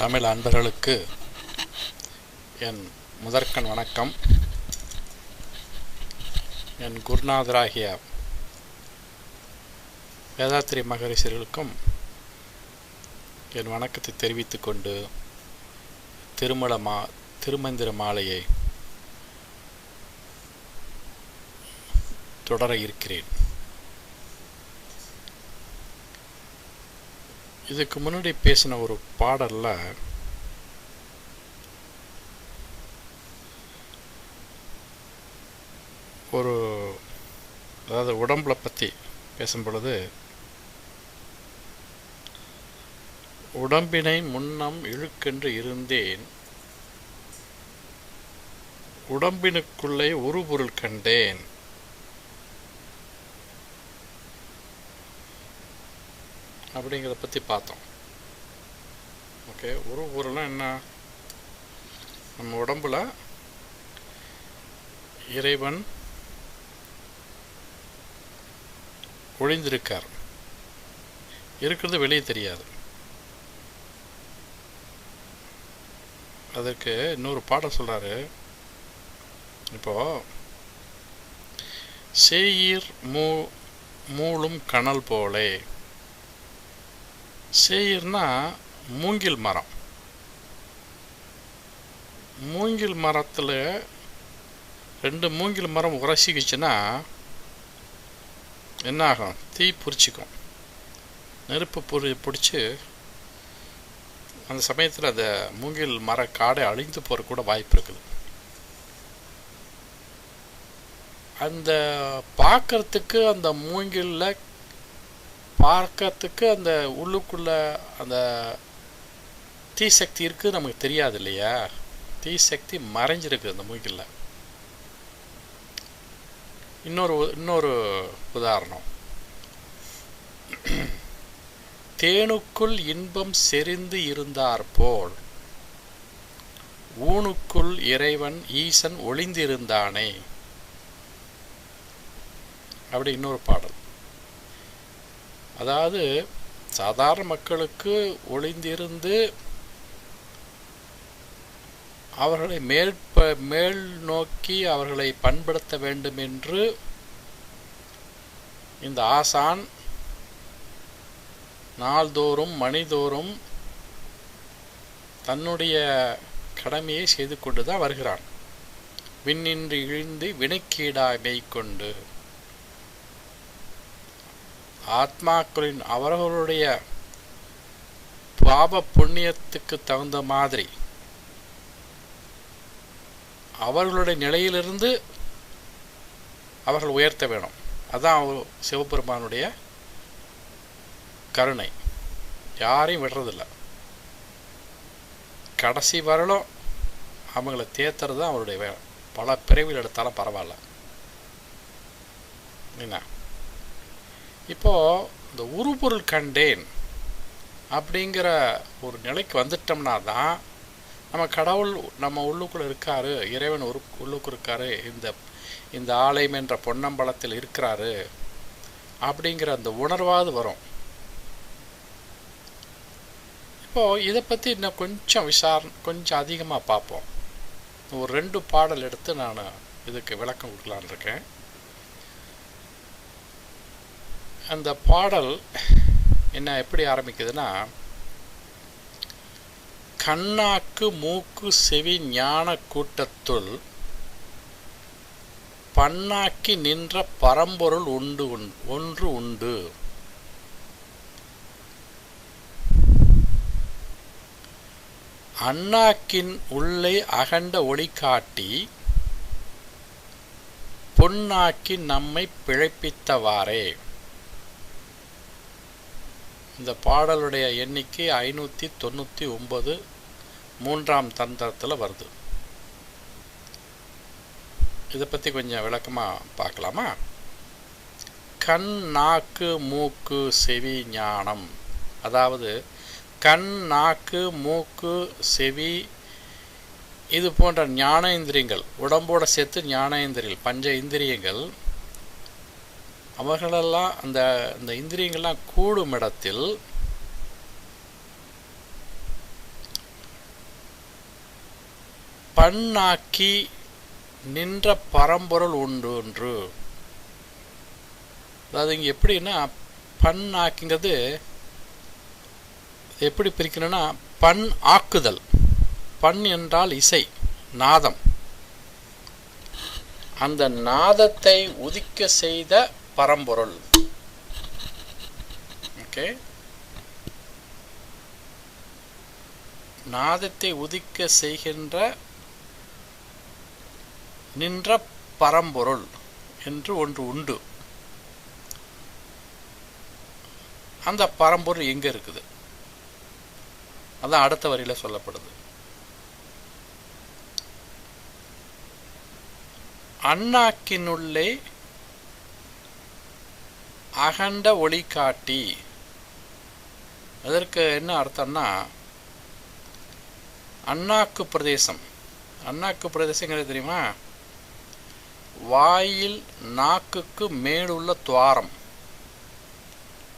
தமிழ் அன்பர்களுக்கு என் முதற்கண் வணக்கம். என் குருநாதராகிய வேதாத்திரி மகரிஷர்களுக்கும் என் வணக்கத்தை தெரிவித்துக்கொண்டு திருமல மா திருமந்திர மாலையை தொடர இருக்கிறேன். இதுக்கு முன்னாடி பேசின ஒரு பாடலில் ஒரு அதாவது உடம்புல பற்றி பேசும் பொழுது உடம்பினை முன்னம் இழுக்கென்று இருந்தேன் உடம்பினுக்குள்ளே ஒரு பொருள் கண்டேன் அப்படிங்கிறத பற்றி பார்த்தோம். ஓகே ஒரு ஊரெலாம் என்ன? நம்ம உடம்புல இறைவன் ஒழிந்திருக்கார் இருக்கிறது வெளியே தெரியாது. அதற்கு இன்னொரு பாடம் சொல்கிறாரு இப்போ சேயீர் மூ மூளும் கணல் போலே சேயிர்னா மூங்கில் மரம். மூங்கில் மரத்தில் ரெண்டு மூங்கில் மரம் உரசிக்கிச்சுன்னா என்ன ஆகும் தீ பிடிச்சிக்கும் நெருப்பு பொறி பிடிச்சி அந்த சமயத்தில் அந்த மூங்கில் மர காடை அழிந்து போகிற கூட வாய்ப்பு இருக்குது. அந்த பார்க்கறதுக்கு அந்த மூங்கிலில் பார்க்கறதுக்கு அந்த உள்ளுக்குள்ள அந்த தீ சக்தி இருக்குது நமக்கு தெரியாது இல்லையா? தீ சக்தி மறைஞ்சிருக்கு அந்த மூக்கில். இன்னொரு இன்னொரு உதாரணம். தேனுக்குள் இன்பம் செறிந்து இருந்தார் போல் ஊனுக்குள் இறைவன் ஈசன் ஒளிந்திருந்தானே? அப்படி இன்னொரு பாடல். அதாவது சாதாரண மக்களுக்கு ஒளிந்திருந்து அவர்களை மேல் மேல் நோக்கி அவர்களை பண்படுத்த வேண்டும் என்று இந்த ஆசான் நாள்தோறும் மணிதோறும் தன்னுடைய கடமையை செய்து கொண்டு தான் வருகிறான். விண்ணின்றி இழிந்து வினைக்கீடாய் மெய்கொண்டு. ஆத்மாக்களின் அவர்களுடைய பாப புண்ணியத்துக்கு தகுந்த மாதிரி அவர்களுடைய நிலையிலிருந்து அவர்கள் உயர்த்த வேணும். அதான் சிவபெருமானுடைய கருணை. யாரையும் விடுறதில்ல. கடைசி வரலும் அவங்கள தேத்துறது தான் அவருடைய வேலை. பல பிறவிகள் எடுத்தாலும் பரவாயில்ல. என்ன இப்போது இந்த உருபொருள் கண்டேன் அப்படிங்கிற ஒரு நிலைக்கு வந்துட்டோம்னா தான் நம்ம கடவுள் நம்ம உள்ளுக்குள்ளே இருக்காரு இறைவன் ஒரு உள்ளுக்கு இருக்காரு இந்த இந்த ஆலயம் என்ற பொன்னம்பலத்தில் இருக்கிறாரு அப்படிங்கிற அந்த உணர்வாது வரும். இப்போது இதை பற்றி இன்னும் கொஞ்சம் விசாரணை கொஞ்சம் அதிகமாக பார்ப்போம். ஒரு ரெண்டு பாடல் எடுத்து நான் இதுக்கு விளக்கம் கொடுக்கலான் இருக்கேன். அந்த பாடல் என்ன எப்படி ஆரம்பிக்குதுன்னா கண்ணாக்கு மூக்கு செவி ஞான கூட்டத்துள் பண்ணாக்கி நின்ற பரம்பொருள் உண்டு ஒன்று உண்டு. அண்ணாக்கின் உள்ளே அகண்ட ஒளி காட்டி பொன்னாக்கி நம்மை பிழைப்பித்தவாறே. இந்த பாடலுடைய எண்ணிக்கை ஐநூற்றி தொண்ணூற்றி ஒம்பது மூன்றாம் தந்திரத்தில் வருது. இதை பற்றி கொஞ்சம் விளக்கமாக பார்க்கலாமா? கண் நாக்கு மூக்கு செவி ஞானம். அதாவது கண் நாக்கு மூக்கு செவி இது போன்ற ஞானேந்திரியங்கள் உடம்போட சேர்த்து ஞானேந்திரியங்கள் பஞ்ச இந்திரியங்கள் அவர்களெல்லாம் அந்த இந்த இந்திரியங்கள்லாம் கூடும் இடத்தில் பண்ணாக்கி நின்ற பரம்பொருள் உண்டு ஒன்று. அதாவது இங்கே எப்படின்னா பண்ணாக்கிங்கிறது எப்படி பிரிக்கணும்னா பண் ஆக்குதல். பண் என்றால் இசை நாதம். அந்த நாதத்தை உதிக்க செய்த பரம்பொருள். ஓகே நாதத்தை உதிக்க செய்கின்ற நின்ற பரம்பொருள் என்று ஒன்று உண்டு. அந்த பரம்பொருள் எங்க இருக்குது? அதான் அடுத்த வரியில சொல்லப்படுது. அண்ணாக்கினுள்ளே அகண்ட ஒளி காட்டி அதற்கு என்ன அர்த்தம்னா அண்ணாக்கு பிரதேசம். அண்ணாக்கு பிரதேசங்கிறது தெரியுமா? வாயில் நாக்குக்கு மேலுள்ள துவாரம்.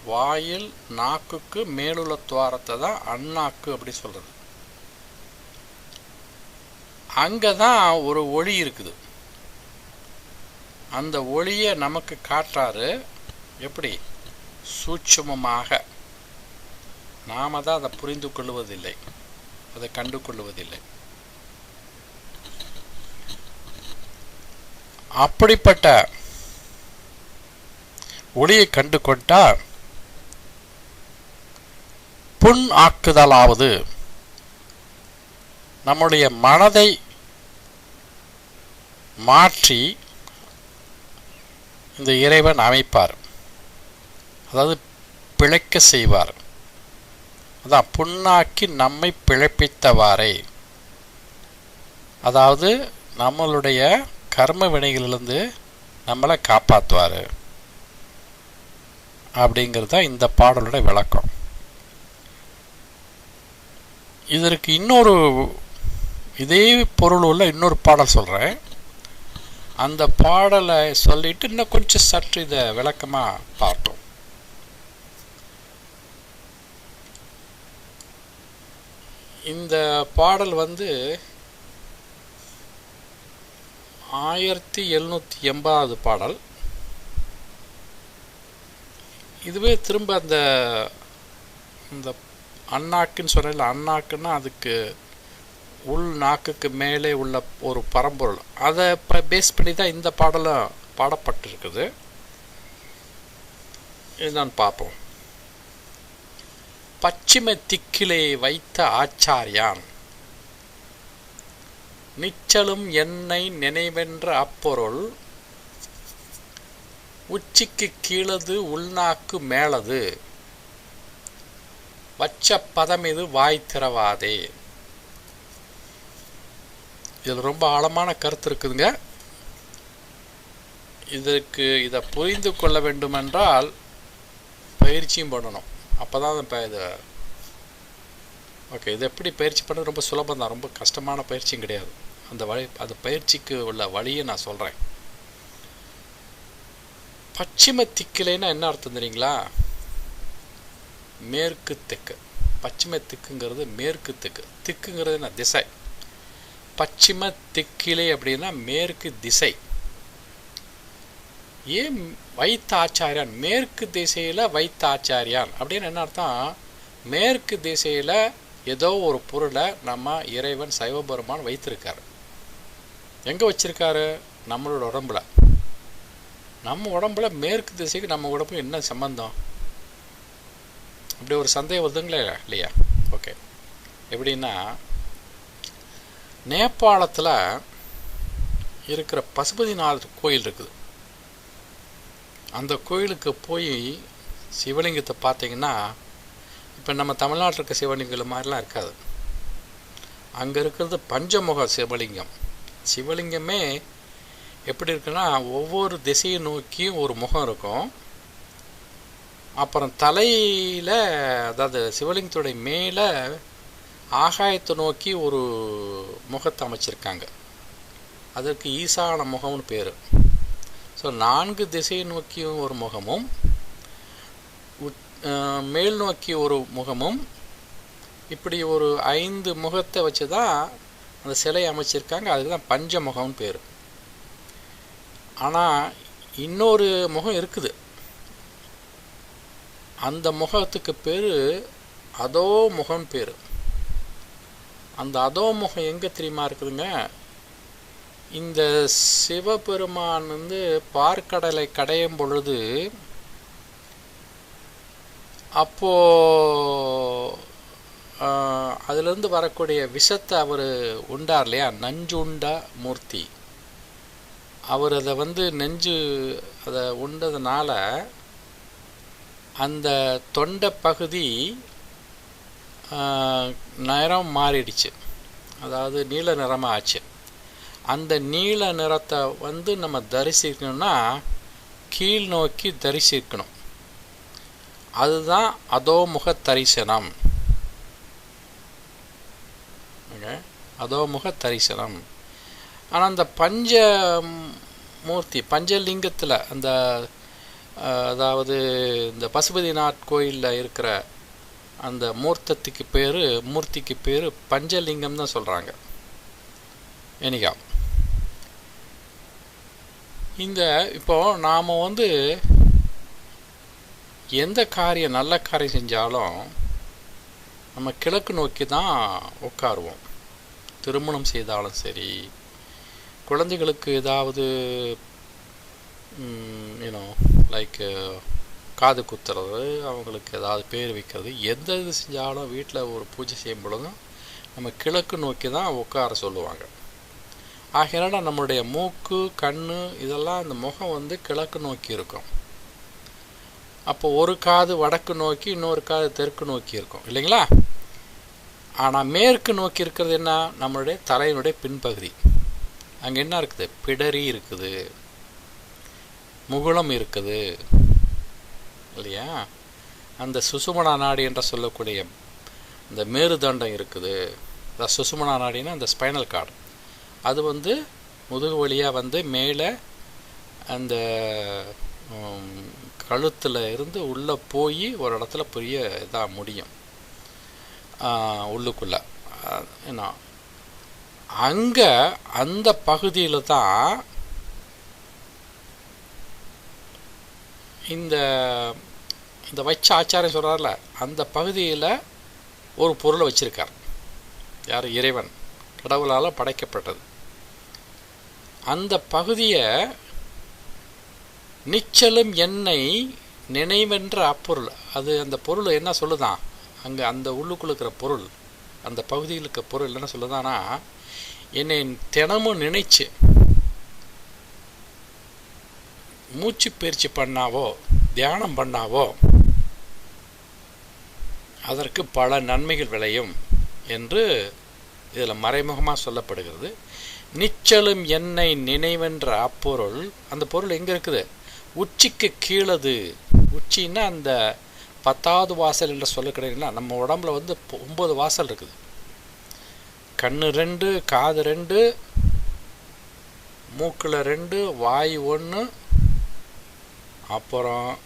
வாயில் நாக்குக்கு மேலுள்ள துவாரத்தை தான் அண்ணாக்கு அப்படி சொல்றது. அங்கதான் ஒரு ஒளி இருக்குது. அந்த ஒளியை நமக்கு காட்டுறாரு எப்படி? சூட்சமமாக. நாம தான் அதை புரிந்து கொள்வதில்லை. அதை கண்டு கொள்வதில்லை. அப்படிப்பட்ட ஒளியை கண்டு கொண்டால் புண் ஆக்குதலாவது நம்முடைய மனதை மாற்றி இந்த இறைவன் அமைப்பார். அதாவது பிழைக்க செய்வார். அதான் புண்ணாக்கி நம்மை பிழைப்பித்தவாறே. அதாவது நம்மளுடைய கர்ம வினைகளிலிருந்து நம்மளை காப்பாற்றுவார் அப்படிங்கிறது தான் இந்த பாடலோட விளக்கம். இதற்கு இன்னொரு இதே பொருள் உள்ள இன்னொரு பாடல் சொல்கிறேன் அந்த பாடலை சொல்லிட்டு இன்னும் கொஞ்சம் சற்று இதை விளக்கமாக பார்ப்போம். இந்த பாடல் வந்து ஆயிரத்தி எழுநூற்றி எண்பதாவது பாடல். இதுவே திரும்ப அந்த இந்த அண்ணாக்குன்னு சொன்ன அண்ணாக்குன்னா அதுக்கு உள் நாக்குக்கு மேலே உள்ள ஒரு பரம்பொருள். அதை பேஸ் பண்ணி தான் இந்த பாடலும் பாடப்பட்டிருக்குது. இதுதான் பார்ப்போம். பச்சிம திக்கிலே வைத்த ஆச்சாரியான். நிச்சலும் என்னை நினைவென்ற அப்பொருள் உச்சிக்கு கீழது உள்நாக்கு மேலது வச்ச பதம் இது வாய் திறவாதே. இதில் ரொம்ப ஆழமான கருத்து இருக்குதுங்க. இதற்கு இதை புரிந்து கொள்ள வேண்டுமென்றால் பயிற்சியும் பண்ணணும். அப்போ தான் இப்போ இது ஓகே இது எப்படி பயிற்சி பண்ண ரொம்ப சுலபம் தான் ரொம்ப கஷ்டமான பயிற்சியும் கிடையாது. அந்த வழி அந்த பயிற்சிக்கு உள்ள வழியை நான் சொல்கிறேன் பச்சிம திக்கிலைன்னா என்ன அர்த்தம் தெரியுங்களா? மேற்கு தெற்கு பச்சிம திக்குங்கிறது மேற்கு திக்கு. திக்குங்கிறது என்ன? திசை. பச்சிம திக்கிலை அப்படின்னா மேற்கு திசை. ஏன் வைத்த ஆச்சாரியான் மேற்கு திசையில் வைத்த ஆச்சாரியான் அப்படின்னு என்ன அர்த்தம்? மேற்கு திசையில் ஏதோ ஒரு பொருளை நம்ம இறைவன் சைவபெருமான் வைத்திருக்காரு. எங்கே வச்சிருக்காரு? நம்மளோட உடம்புல. நம்ம உடம்புல மேற்கு திசைக்கு நம்ம உடம்புக்கு என்ன சம்பந்தம்? அப்படி ஒரு சந்தேகம் வருதுங்களே இல்லையா? ஓகே. எப்படின்னா நேபாளத்தில் இருக்கிற பசுபதிநாத் கோயில் இருக்குது. அந்த கோயிலுக்கு போய் சிவலிங்கத்தை பார்த்தீங்கன்னா இப்போ நம்ம தமிழ்நாட்டில் இருக்க சிவலிங்கம் மாதிரிலாம் இருக்காது. அங்கே இருக்கிறது பஞ்சமுக சிவலிங்கம். சிவலிங்கமே எப்படி இருக்குன்னா ஒவ்வொரு திசையை நோக்கியும் ஒரு முகம் இருக்கும். அப்புறம் தலையில் அதாவது சிவலிங்கத்துடைய மேலே ஆகாயத்தை நோக்கி ஒரு முகத்தை அமைச்சிருக்காங்க. அதற்கு ஈசான முகம்னு பேர். ஸோ நான்கு திசையை நோக்கியும் ஒரு முகமும் மேல் நோக்கி ஒரு முகமும் இப்படி ஒரு ஐந்து முகத்தை வச்சு தான் அந்த சிலை அமைச்சிருக்காங்க. அதுக்கு தான் பஞ்சமுகம்னு பேர். ஆனால் இன்னொரு முகம் இருக்குது. அந்த முகத்துக்கு பேர் அதோ முகம் பேர். அந்த அதோ முகம் எங்கே தெரியுமா இருக்குதுங்க? இந்த சிவபெருமான் வந்து பார்க்கடலை கடையும் பொழுது அப்போ அதுலேருந்து வரக்கூடிய விஷத்தை அவர் உண்டார் இல்லையா? நஞ்சு உண்டா மூர்த்தி. அவர் அதை வந்து நெஞ்சு அதை உண்டதுனால அந்த தொண்டை பகுதி நேரம் நிறம் மாறிடுச்சு. அதாவது நீல நிறமாக ஆச்சு அந்த நீல நிறத்தை வந்து நம்ம தரிசிக்கணும்னா கீழ் நோக்கி தரிசிக்கணும். அதுதான் அதோமுக தரிசனம் அதோமுக தரிசனம் ஆனால் அந்த பஞ்ச மூர்த்தி பஞ்சலிங்கத்தில் அந்த அதாவது இந்த பசுபதிநாத் கோயிலில் இருக்கிற அந்த மூர்த்தத்துக்கு பேர் மூர்த்திக்கு பேர் பஞ்சலிங்கம் தான் சொல்கிறாங்க எனிகா இந்த இப்போ நாம் வந்து எந்த காரியம் நல்ல காரியம் செஞ்சாலும் நம்ம கிழக்கு நோக்கி தான் உட்காருவோம். திருமணம் செய்தாலும் சரி குழந்தைகளுக்கு ஏதாவது யூனோ லைக் காது குத்துறது அவங்களுக்கு ஏதாவது பேர் வைக்கிறது எந்த இது செஞ்சாலும் வீட்டில் ஒரு பூஜை செய்யும் பொழுதும் நம்ம கிழக்கு நோக்கி தான் உட்கார சொல்லுவாங்க. ஆகையினால நம்மளுடைய மூக்கு கண் இதெல்லாம் அந்த முகம் வந்து கிழக்கு நோக்கி இருக்கும். அப்போ ஒரு காது வடக்கு நோக்கி இன்னொரு காது தெற்கு நோக்கி இருக்கும். இல்லைங்களா? ஆனால் மேற்கு நோக்கி இருக்கிறது என்ன? நம்மளுடைய தலையினுடைய பின்பகுதி. அங்கே என்ன இருக்குது? பிடரி இருக்குது. முகுளம் இருக்குது. இல்லையா? அந்த சுசுமனா நாடி என்று சொல்லக்கூடிய இந்த மேருதண்டம் இருக்குது. இந்த சுசுமனா நாடினா அந்த ஸ்பைனல் கார்டு. அது வந்து முதுகு வழியாக வந்து மேலே அந்த கழுத்தில் இருந்து உள்ளே போய் ஒரு இடத்துல பெரிய இதாக முடியும். உள்ளுக்குள்ளே. என்ன? அங்கே அந்த பகுதியில் தான் இந்த இந்த வச்ச ஆச்சாரியம் சொல்கிறார்ல அந்த பகுதியில் ஒரு பொருளை வச்சிருக்கார். யார்? இறைவன். கடவுளால் படைக்கப்பட்டது. அந்த பகுதியை நிச்சலும் எண்ணெய் நினைவென்ற அப்பொருள். அது அந்த பொருள் என்ன சொல்லுதான்? அங்கே அந்த உள்ளுக்குள்ள இருக்கிற பொருள் அந்த பகுதியில் இருக்கிற பொருள் என்ன சொல்லுதானா என்னை தினமும் நினைச்சு மூச்சு பயிற்சி பண்ணாவோ தியானம் பண்ணாவோ அதற்கு பல நன்மைகள் விளையும் என்று இதில் மறைமுகமாக சொல்லப்படுகிறது. நிச்சலும் எண்ணெய் நினைவென்ற அப்பொருள் அந்த பொருள் எங்கே இருக்குது? உச்சிக்கு கீழது. உச்சின்னா அந்த பத்தாவது வாசல் என்று சொல்ல கிடையாதுன்னா நம்ம உடம்புல வந்து ஒம்பது வாசல் இருக்குது. கண்ணு ரெண்டு காது ரெண்டு மூக்கில் ரெண்டு வாய் ஒன்று அப்புறம்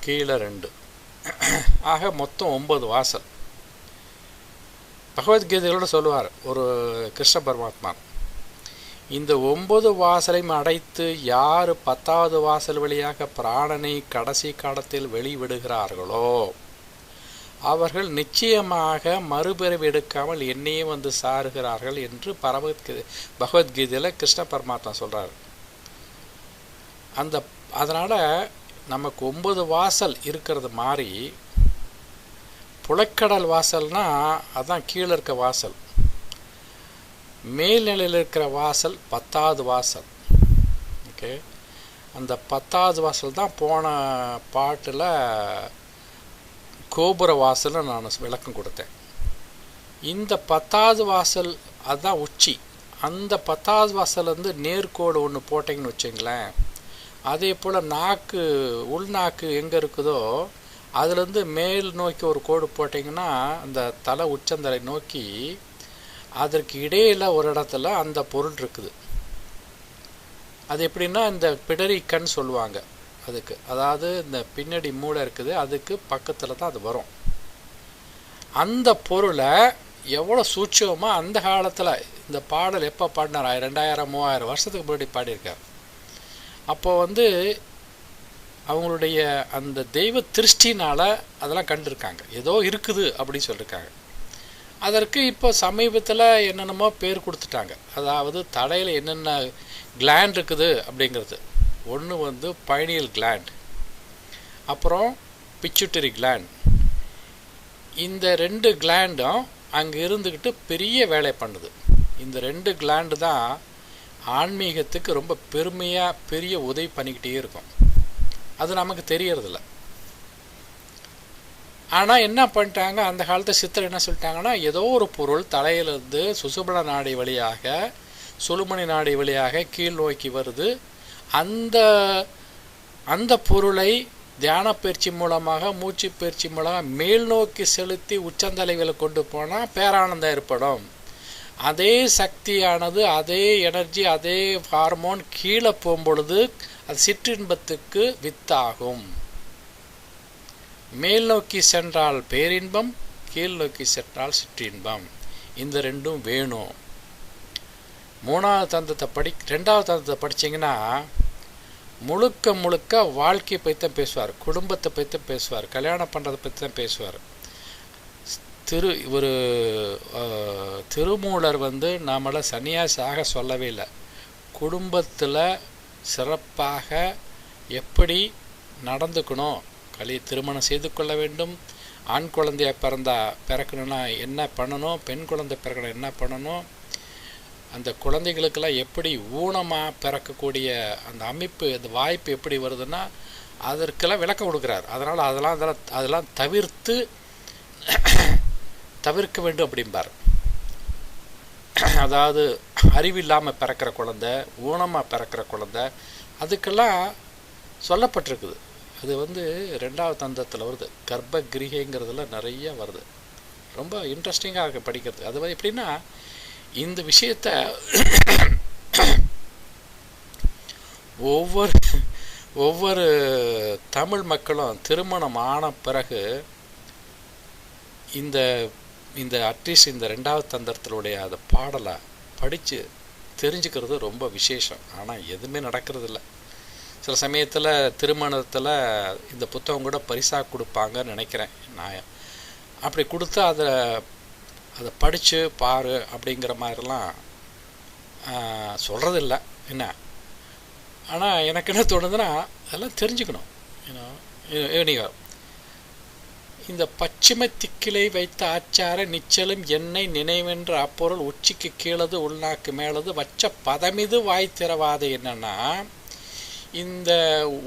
கீழே ரெண்டு. ஆக மொத்தம் ஒம்பது வாசல். பகவத்கீதைகளோட சொல்லுவார் ஒரு கிருஷ்ண பரமாத்மா. இந்த ஒன்பது வாசலையும் அடைத்து யார் பத்தாவது வாசல் வழியாக பிராணனை கடைசி காலத்தில் வெளிவிடுகிறார்களோ அவர்கள் நிச்சயமாக மறுபிறவி எடுக்காமல் என்னையே வந்து சாருகிறார்கள் என்று பரவத்கீதை பகவத்கீதையில் கிருஷ்ண பரமாத்மா சொல்கிறார் அந்த அதனால் நமக்கு ஒன்பது வாசல் இருக்கிறது மாதிரி புலக்கடல் வாசல்னா அதான் கீழே இருக்க வாசல். மேல்நிலையில் இருக்கிற வாசல் பத்தாவது வாசல். ஓகே? அந்த பத்தாவது வாசல் தான் போன பாட்டில் கோபுர வாசல்னு நான் விளக்கம் கொடுத்தேன். இந்த பத்தாவது வாசல் அதுதான் உச்சி. அந்த பத்தாவது வாசல்லேருந்து நேர்கோடு ஒன்று போட்டிங்கன்னு வச்சுங்களேன். அதே போல் நாக்கு உள்நாக்கு எங்கே இருக்குதோ அதுலேருந்து மேல் நோக்கி ஒரு கோடு போட்டிங்கன்னா அந்த தலை உச்சந்தலை நோக்கி அதற்கு இடையில் ஒரு இடத்துல அந்த பொருள் இருக்குது. அது எப்படின்னா இந்த பிடரி கண் சொல்லுவாங்க அதுக்கு. அதாவது இந்த பின்னாடி மூளை இருக்குது அதுக்கு பக்கத்தில் தான் அது வரும். அந்த பொருளை எவ்வளோ சூட்சமாக அந்த காலத்தில் இந்த பாடல் எப்போ பாடினார்? ரெண்டாயிரம் மூவாயிரம் வருஷத்துக்கு முன்னாடி பாடியிருக்கார். அப்போ வந்து அவங்களுடைய அந்த தெய்வ திருஷ்டினால் அதெல்லாம் கண்டிருக்காங்க. ஏதோ இருக்குது அப்படின்னு சொல்லியிருக்காங்க அதற்கு இப்போ சமீபத்தில் என்னென்னமோ பேர் கொடுத்துட்டாங்க. அதாவது தலையில் என்னென்ன கிளாண்ட் இருக்குது அப்படிங்கிறது. ஒன்று வந்து பைனியல் கிளாண்ட் அப்புறம் பிச்சுட்டரி கிளாண்ட் இந்த ரெண்டு கிளாண்டும் அங்கே இருந்துக்கிட்டு பெரிய வேலை பண்ணுது. இந்த ரெண்டு கிளாண்டு தான் ஆன்மீகத்துக்கு ரொம்ப பெருமையாக பெரிய உதவி பண்ணிக்கிட்டே இருக்கும். அது நமக்கு தெரியறதில்ல. ஆனால் என்ன பண்ணிட்டாங்க? அந்த காலத்து சித்தர் என்ன சொல்லிட்டாங்கன்னா ஏதோ ஒரு பொருள் தலையிலிருந்து சுசுபல நாடி வழியாக சுழுமணி நாடி வழியாக கீழ் நோக்கி வருது. அந்த அந்த பொருளை தியான பயிற்சி மூலமாக மூச்சு பயிற்சி மூலமாக மேல் நோக்கி செலுத்தி உச்சந்தலைகளை கொண்டு போனால் பேரானந்தம் ஏற்படும். அதே சக்தியானது அதே எனர்ஜி அதே ஹார்மோன் கீழே போகும்பொழுது அது சிற்றின்பத்துக்கு வித்தாகும். மேல் நோக்கி சென்றால் பேரின்பம் கீழ் நோக்கி சென்றால் சிற்றின்பம். இந்த ரெண்டும் வேணும். மூணாவது தந்தத்தை படி ரெண்டாவது தந்தத்தை படிச்சீங்கன்னா முழுக்க முழுக்க வாழ்க்கையை பற்றி தான் பேசுவார் குடும்பத்தை பற்றி தான் பேசுவார் கல்யாணம் பண்ணுறதை பற்றி தான் பேசுவார். திரு ஒரு திருமூலர் வந்து நம்மளை சன்னியாசியாக சொல்லவே இல்லை. குடும்பத்தில் சிறப்பாக எப்படி நடந்துக்கணும்? கலி திருமணம் செய்து கொள்ள வேண்டும். ஆண் குழந்தைய பிறந்தா பிறக்கணும்னா என்ன பண்ணணும்? பெண் குழந்தை பிறக்கணும் என்ன பண்ணணும்? அந்த குழந்தைகளுக்கெல்லாம் எப்படி ஊனமாக பிறக்கக்கூடிய அந்த அமைப்பு அந்த வாய்ப்பு எப்படி வருதுன்னா அதற்கெல்லாம் விளக்கம் கொடுக்குறாரு. அதனால் அதெல்லாம் அதெல்லாம் அதெல்லாம் தவிர்த்து தவிர்க்க வேண்டும் அப்படிம்பார். அதாவது அறிவில்லாமல் பிறக்கிற குழந்தை ஊனமாக பிறக்கிற குழந்த அதுக்கெல்லாம் சொல்லப்பட்டிருக்குது. அது வந்து ரெண்டாவது தந்தத்தில் வருது. கர்ப்ப கிரிகைங்கிறதுல நிறைய வருது. ரொம்ப இன்ட்ரெஸ்டிங்காக இருக்குது படிக்கிறது அது எப்படின்னா இந்த விஷயத்த ஒவ்வொரு ஒவ்வொரு தமிழ் மக்களும் திருமணம் ஆன பிறகு இந்த இந்த அட்லீஸ்ட் இந்த ரெண்டாவது தந்திரத்தினுடைய அந்த பாடலை படித்து தெரிஞ்சுக்கிறது ரொம்ப விசேஷம். ஆனால் எதுவுமே நடக்கிறது இல்லை சில சமயத்தில் திருமணத்தில் இந்த புத்தகம் கூட பரிசாக கொடுப்பாங்கன்னு நினைக்கிறேன் நான் அப்படி கொடுத்து அதை அதை படித்து பாரு அப்படிங்கிற மாதிரிலாம் சொல்கிறதில்ல என்ன? ஆனால் எனக்கு என்ன தோணுதுன்னா அதெல்லாம் தெரிஞ்சுக்கணும். ஏன்னா நீங்கள் இந்த பச்சிம திக்கிலை வைத்த ஆச்சார நிச்சலும் என்னை நினைவென்ற அப்பொருள் உச்சிக்கு கீழது உள்நாக்கு மேலது வச்ச பதமிது வாய் திறவாது என்னன்னா இந்த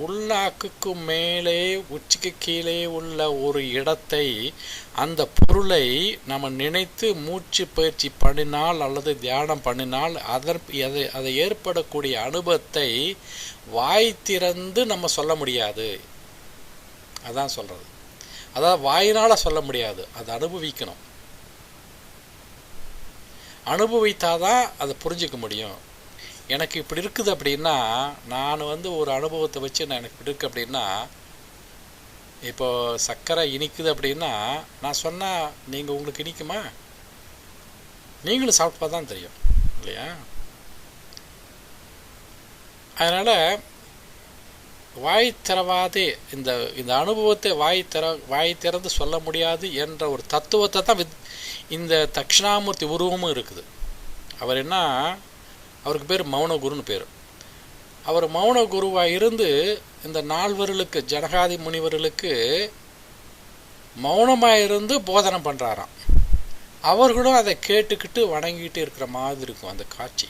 உள்நாக்குக்கு மேலே உச்சிக்கு கீழே உள்ள ஒரு இடத்தை அந்த பொருளை நம்ம நினைத்து மூச்சு பயிற்சி பண்ணினால் அல்லது தியானம் பண்ணினால் அதற்கு அதை அதை ஏற்படக்கூடிய அனுபவத்தை வாய் திறந்து நம்ம சொல்ல முடியாது. அதான் சொல்கிறது அதாவது வாயினால் சொல்ல முடியாது. அதை அனுபவிக்கணும். அனுபவித்தாதான் அதை புரிஞ்சிக்க முடியும். எனக்கு இப்படி இருக்குது அப்படின்னா நான் வந்து ஒரு அனுபவத்தை வச்சு நான் எனக்கு இப்படி இருக்குது அப்படின்னா இப்போ சர்க்கரை இனிக்குது அப்படின்னா நான் சொன்னால் நீங்கள் உங்களுக்கு இனிக்குமா? நீங்களும் சாப்பிட்டு தான் தெரியும். இல்லையா? அதனால் வாய் திறவாதே இந்த இந்த அனுபவத்தை வாய் திற வாய் திறந்து சொல்ல முடியாது என்ற ஒரு தத்துவத்தை தான் வித் இந்த தட்சிணாமூர்த்தி உருவமும் இருக்குது. அவர் என்ன அவருக்கு பேர் மௌனகுருன்னு பேர். அவர் மௌன குருவாக இருந்து இந்த நால்வர்களுக்கு ஜனகாதி முனிவர்களுக்கு மௌனமாக இருந்து போதனை பண்ணுறாராம் அவர்களும் அதை கேட்டுக்கிட்டு வணங்கிட்டு இருக்கிற மாதிரி இருக்கும் அந்த காட்சி.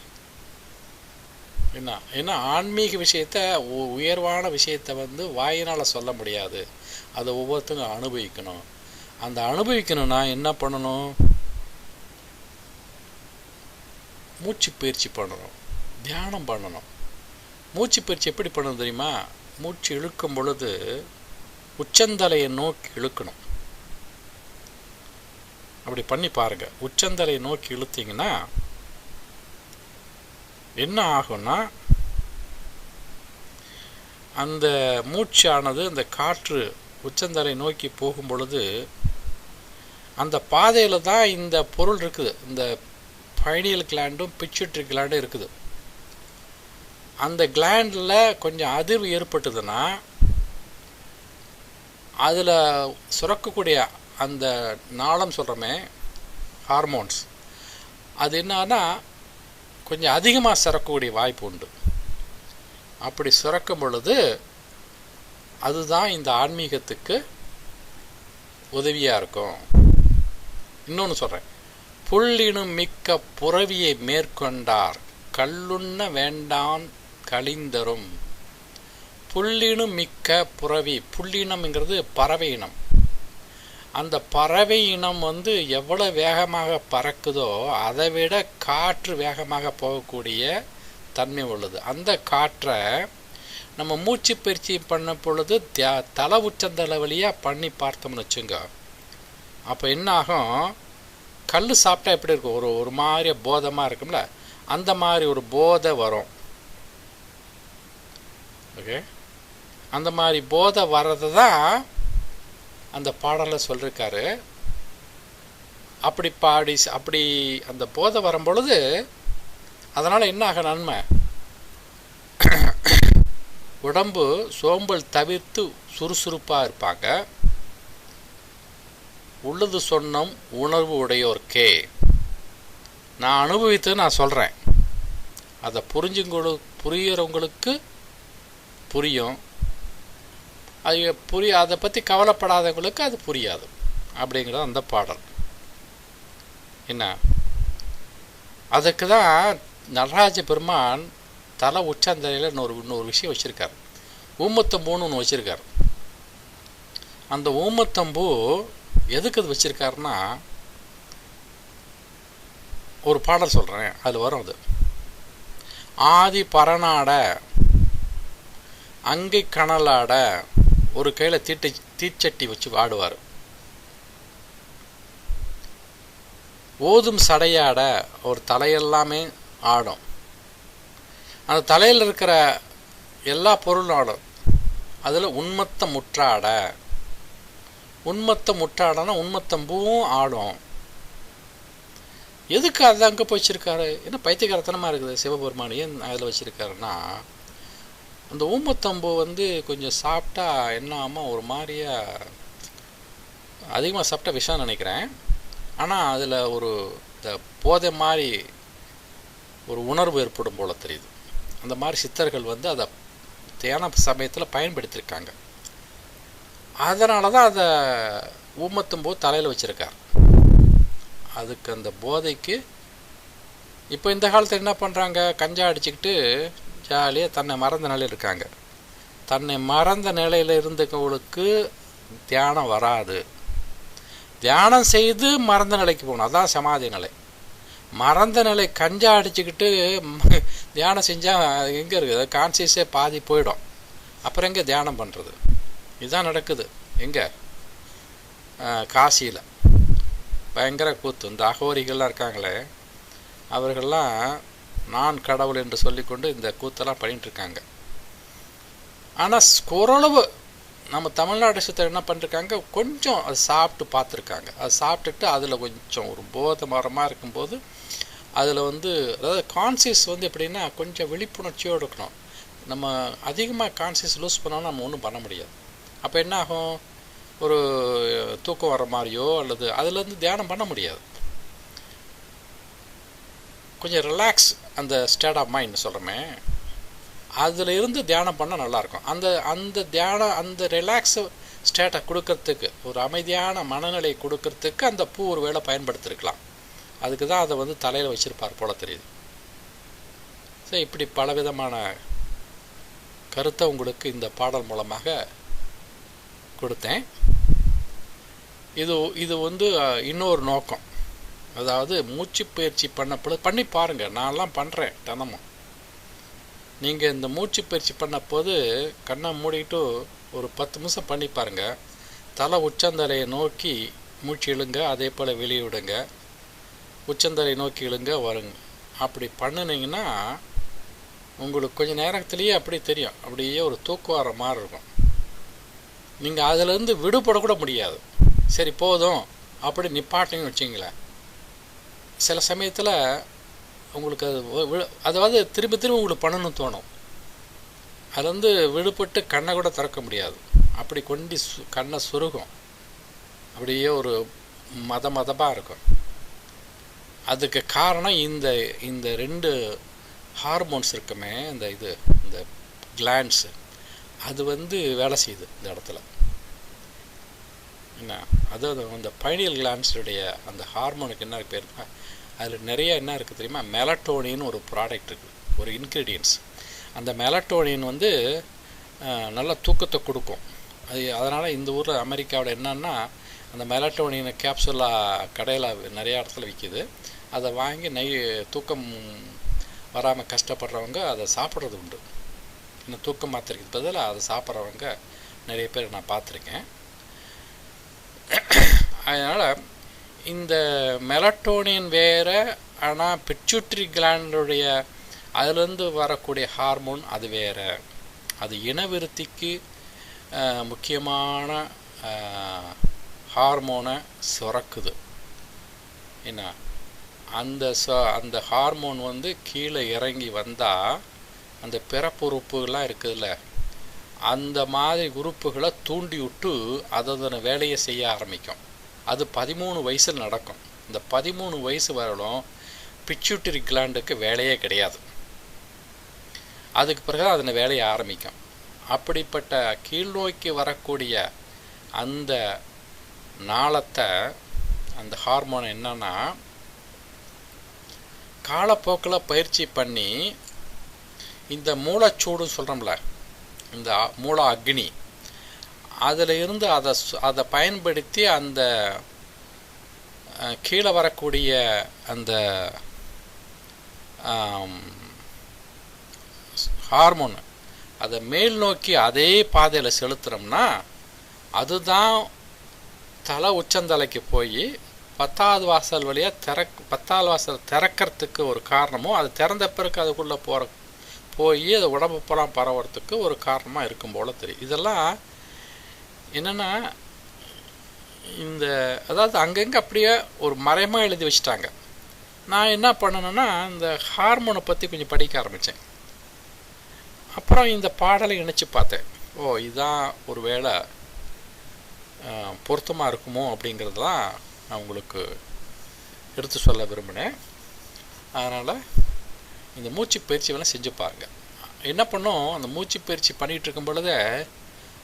என்ன ஏன்னா ஆன்மீக விஷயத்த உ- உயர்வான விஷயத்த வந்து வாயினால் சொல்ல முடியாது. அதை ஒவ்வொருத்தரும் அனுபவிக்கணும். அந்த அனுபவிக்கணும்னா என்ன பண்ணணும்? மூச்சு பயிற்சி பண்ணணும். தியானம் பண்ணணும். மூச்சு பயிற்சி எப்படி பண்ணணும் தெரியுமா? மூச்சு இழுக்கும் பொழுது உச்சந்தலையை நோக்கி இழுக்கணும். அப்படி பண்ணி பாருங்கள் உச்சந்தலையை நோக்கி இழுத்தீங்கன்னா என்ன ஆகும்னா அந்த மூச்சானது அந்த காற்று உச்சந்தலை நோக்கி போகும் பொழுது அந்த பாதையில் தான் இந்த பொருள் இருக்குது. இந்த பைனியல் கிளாண்டும் பிச்சுட்ரி கிளாண்டும் இருக்குது. அந்த கிளாண்டில் கொஞ்சம் அதிர்வு ஏற்பட்டதுன்னா அதில் சுரக்கக்கூடிய அந்த நாளம் சொல்கிறோமே ஹார்மோன்ஸ். அது என்னன்னா கொஞ்சம் அதிகமாக சுரக்கக்கூடிய வாய்ப்பு உண்டு. அப்படி சுரக்கும் பொழுது அதுதான் இந்த ஆன்மீகத்துக்கு உதவியாக இருக்கும். இன்னொன்று சொல்கிறேன் புள்ளினும் மிக்க புறவியை மேற்கொண்டார். கல்லுண்ண வேண்டான் கழிந்தரும். புள்ளினும் மிக்க புறவி. புள்ளினம்ங்கிறது பறவை இனம். அந்த பறவை இனம் வந்து எவ்வளோ வேகமாக பறக்குதோ அதை விட காற்று வேகமாக போகக்கூடிய தன்மை உள்ளது. அந்த காற்றை நம்ம மூச்சு பயிற்சி பண்ண பொழுது த தலை உச்சந்தலை வழியாக பண்ணி பார்த்தோம்னு வச்சுங்க அப்போ என்ன ஆகும்? கல் சாப்பிட்டா எப்படி இருக்கும்? ஒரு ஒரு மாதிரி போதமாக இருக்கும்ல? அந்த மாதிரி ஒரு போதை வரும். ஓகே அந்த மாதிரி போதை வர்றது தான் அந்த பாடலில் சொல்லியிருக்காரு அப்படி பாடி அப்படி அந்த போதை வரும்பொழுது அதனால் என்ன ஆக நன்மை? உடம்பு சோம்பல் தவிர்த்து சுறுசுறுப்பாக இருப்பாங்க. உள்ளது சொன்னம் உணர்வு உடையோர்க்கே. நான் அனுபவித்து நான் சொல்கிறேன் அதை புரிஞ்சுங்களு புரியிறவங்களுக்கு புரியும். அது புரிய அதை பற்றி கவலைப்படாதவங்களுக்கு அது புரியாது. அப்படிங்கிறது அந்த பாடல். என்ன? அதுக்கு தான் நடராஜ பெருமான் தலை உச்சந்தலையில் இன்னொரு இன்னொரு விஷயம் வச்சுருக்கார். ஊமத்தம்பூன்னு ஒன்று வச்சுருக்கார். அந்த ஊமத்தம்பூ எதுக்கு அது வச்சுருக்காருன்னா ஒரு பாடல் சொல்கிறேன் அது வரும் அது. ஆதி பரநாட அங்கை கணலாட ஒரு கையில் தீட்டை தீச்சட்டி வச்சு ஆடுவார் ஓதும் சடையாட ஒரு தலையெல்லாமே ஆடும். அந்த தலையில் இருக்கிற எல்லா பொருளும் ஆடும் அதில் உண்மத்த முற்றாட உண்மத்த முற்றாடனா உண்மத்தம்பூவும் ஆடும். எதுக்கு அதை அங்கே போய் வச்சிருக்காரு? என்ன பைத்தியகாரத்தனமாக இருக்குது சிவபெருமான் ஏன் அதில் வச்சுருக்காருன்னா அந்த ஊமத்தம்பு வந்து கொஞ்சம் சாப்பிட்டா என்ன ஆமாம் ஒரு மாதிரியா அதிகமாக சாப்பிட்டா விஷம் நினைக்கிறேன். ஆனால் அதில் ஒரு இந்த போதை மாதிரி ஒரு உணர்வு ஏற்படும் போல் தெரியுது. அந்த மாதிரி சித்தர்கள் வந்து அதை தியான சமயத்தில் பயன்படுத்தியிருக்காங்க அதனால தான் அதை ஊமத்தும்பூ தலையில் வச்சுருக்கார். அதுக்கு அந்த போதைக்கு இப்போ இந்த காலத்தில் என்ன பண்ணுறாங்க கஞ்சா அடிச்சுக்கிட்டு ஜாலியாக தன்னை மறந்த நிலையில் இருக்காங்க. தன்னை மறந்த நிலையில் இருந்தவங்களுக்கு தியானம் வராது. தியானம் செய்து மறந்த நிலைக்கு போகணும். அதான் சமாதி நிலை. மறந்த நிலை கஞ்சா அடிச்சுக்கிட்டு தியானம் செஞ்சால் எங்கே இருக்குது? கான்சியஸே பாதி போயிடும். அப்புறம் எங்கே தியானம் பண்ணுறது இதுதான் நடக்குது. எங்கே? காசியில். பயங்கர கூத்து. இந்த அகோரிகள்லாம் இருக்காங்களே அவர்கள்லாம் நான் கடவுள் என்று சொல்லிக்கொண்டு இந்த கூத்தெல்லாம் பண்ணிட்டுருக்காங்க. ஆனால் ஓரளவு நம்ம தமிழ்நாடு சித்தர் என்ன பண்ணிருக்காங்க? கொஞ்சம் அது சாப்பிட்டு பார்த்துருக்காங்க. அது சாப்பிட்டுட்டு அதில் கொஞ்சம் ஒரு போத மரமாக இருக்கும்போது அதில் வந்து அதாவது கான்சியஸ் வந்து எப்படின்னா கொஞ்சம் விழிப்புணர்ச்சியோடு இருக்கணும். நம்ம அதிகமாக கான்சியஸ் லூஸ் பண்ணாலும் நம்ம ஒன்றும் பண்ண முடியாது. அப்போ என்ன ஆகும் ஒரு தூக்கம் வர மாதிரியோ அல்லது அதுலேருந்து தியானம் பண்ண முடியாது. கொஞ்சம் ரிலாக்ஸ் அந்த ஸ்டேட் ஆஃப் மைண்ட் சொல்கிறோமே அதில் இருந்து தியானம் பண்ணால் நல்லாயிருக்கும் அந்த அந்த தியானம் அந்த ரிலாக்ஸ் ஸ்டேட்டை கொடுக்கறதுக்கு ஒரு அமைதியான மனநிலை கொடுக்கறதுக்கு அந்த பூ ஒரு வேளை பயன்படுத்திருக்கலாம். அதுக்கு தான் அதை வந்து தலையில் வச்சுருப்பார் போல் தெரியுது. ஸோ இப்படி பலவிதமான கருத்தை உங்களுக்கு இந்த பாடல் மூலமாக கொடுத்தேன். இது இது வந்து இன்னொரு நோக்கம். அதாவது மூச்சு பயிற்சி பண்ணப்போ பண்ணி பாருங்கள் நான்லாம் பண்ணுறேன் தினமும். நீங்கள் இந்த மூச்சு பயிற்சி பண்ண போது கண்ணை மூடிக்கிட்டு ஒரு பத்து நிமிஷம் பண்ணி பாருங்கள் தலை உச்சந்தலையை நோக்கி மூச்சு இழுங்க அதே போல் வெளியே விடுங்க. உச்சந்தலை நோக்கி இழுங்க வருங்க. அப்படி பண்ணினீங்கன்னா உங்களுக்கு கொஞ்சம் நேரத்துலேயே அப்படி தெரியும். அப்படியே ஒரு தூக்கு வர மாதிரி இருக்கும். நீங்கள் அதிலேருந்து விடுபடக்கூட முடியாது. சரி போதும். அப்படி நிப்பாட்டிங்கன்னு வச்சிங்களேன். சில சமயத்தில் உங்களுக்கு அது அதாவது திரும்ப திரும்ப உங்களுக்கு பண்ணணும்னு தோணும். அது வந்து விடுபட்டு கண்ணை கூட திறக்க முடியாது. அப்படி கொண்டி சு கண்ணை சுருகும். அப்படியே ஒரு மத மதமாக இருக்கும். அதுக்கு காரணம் இந்த இந்த ரெண்டு ஹார்மோன்ஸ் இருக்குமே இந்த இது இந்த கிளான்ஸு அது வந்து வேலை செய்யுது இந்த இடத்துல. என்ன? அதாவது அந்த பைனியல் கிளான்ஸுடைய அந்த ஹார்மோனுக்கு என்ன பேர் அதில் நிறைய என்ன இருக்குது தெரியுமா? மெலட்டோனின்னு ஒரு ப்ராடக்ட் இருக்குது ஒரு இன்க்ரீடியன்ஸ் அந்த மெலட்டோனின் வந்து நல்ல தூக்கத்தை கொடுக்கும். அது அதனால் இந்த ஊரில் அமெரிக்காவோட என்னன்னா அந்த மெலட்டோனின் கேப்சுலாக கடையில் நிறையா இடத்துல விற்கிது அதை வாங்கி நை தூக்கம் வராமல் கஷ்டப்படுறவங்க அதை சாப்பிட்றது உண்டு. இன்னும் தூக்கம் மாத்திரைக்கு பதிலாக அதை சாப்பிட்றவங்க நிறைய பேர் நான் பார்த்துருக்கேன். அதனால் இந்த மெலட்டோனின் வேறு ஆனால் பிட்யூட்ரி கிளாண்டுடைய அதுலேருந்து வரக்கூடிய ஹார்மோன் அது வேறு. அது இனவிருத்திக்கு முக்கியமான ஹார்மோனை சுரக்குது. என்ன? அந்த ச அந்த ஹார்மோன் வந்து கீழே இறங்கி வந்தால் அந்த பிறப்புறுப்புகள்லாம் இருக்குதுல்ல அந்த மாதிரி உறுப்புகளை தூண்டி விட்டு அதோட வேலையை செய்ய ஆரம்பிக்கும். அது பதிமூணு வயசில் நடக்கும். இந்த பதிமூணு வயசு வரலும் பிச்சுட்டரி கிளாண்டுக்கு வேலையே கிடையாது. அதுக்கு பிறகு அதன் வேலையை ஆரம்பிக்கும். அப்படிப்பட்ட கீழ்நோக்கி வரக்கூடிய அந்த நாளத்தை அந்த ஹார்மோன் என்னன்னா காலப்போக்கில் பயிற்சி பண்ணி இந்த மூளைச்சூடுன்னு சொல்கிறோம்ல இந்த மூளை மூல அக்னி அதில் இருந்து அதை அதை பயன்படுத்தி அந்த கீழே வரக்கூடிய அந்த ஹார்மோன் அதை மேல் நோக்கி அதே பாதையில் செலுத்துகிறோம்னா அதுதான் தலை உச்சந்தலைக்கு போய் பத்தாவது வாசல் வழியாக திறக் பத்தாவது வாசல் திறக்கிறதுக்கு ஒரு காரணமும் அது திறந்த பிறகு அதுக்குள்ளே போகிற போய் அது உடம்பு பூரா பரவறதுக்கு ஒரு காரணமாக இருக்கும் போல் தெரியும் இதெல்லாம் என்னென்னா இந்த அதாவது அங்கங்கே அப்படியே ஒரு மறைமாக எழுதி வச்சுட்டாங்க. நான் என்ன பண்ணணுன்னா இந்த ஹார்மோனை பற்றி கொஞ்சம் படிக்க ஆரம்பித்தேன் அப்புறம் இந்த பாடலை இணைச்சி பார்த்தேன். ஓ இதுதான் ஒரு வேளை பொருத்தமாக இருக்குமோ அப்படிங்கிறதெல்லாம் நான் உங்களுக்கு எடுத்து சொல்ல விரும்பினேன். அதனால் இந்த மூச்சு பயிற்சி வேணால் செஞ்சு பாருங்கள் என்ன பண்ணும் அந்த மூச்சு பயிற்சி பண்ணிகிட்டு இருக்கும் பொழுதே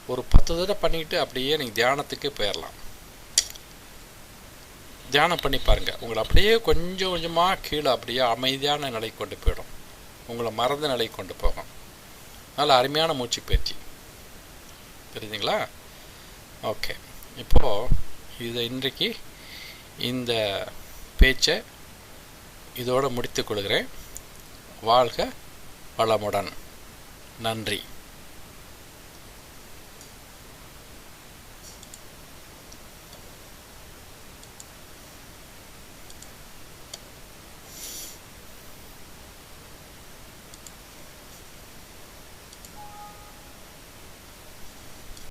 ஒரு பத்து தடவை பண்ணிட்டு அப்படியே நீங்கள் தியானத்துக்கு போயிடலாம் தியானம் பண்ணி பாருங்கள் உங்களை அப்படியே கொஞ்சம் கொஞ்சமாக கீழே அப்படியே அமைதியான நிலை கொண்டு போயிடும். உங்களை மறந்த நிலை கொண்டு போகும். நல்ல அருமையான மூச்சு பயிற்சி. தெரியுதுங்களா? ஓகே. இப்போது இதை இன்றைக்கு இந்த பேச்சை இதோடு முடித்துக்கொள்கிறேன் வாழ்க வளமுடன். நன்றி.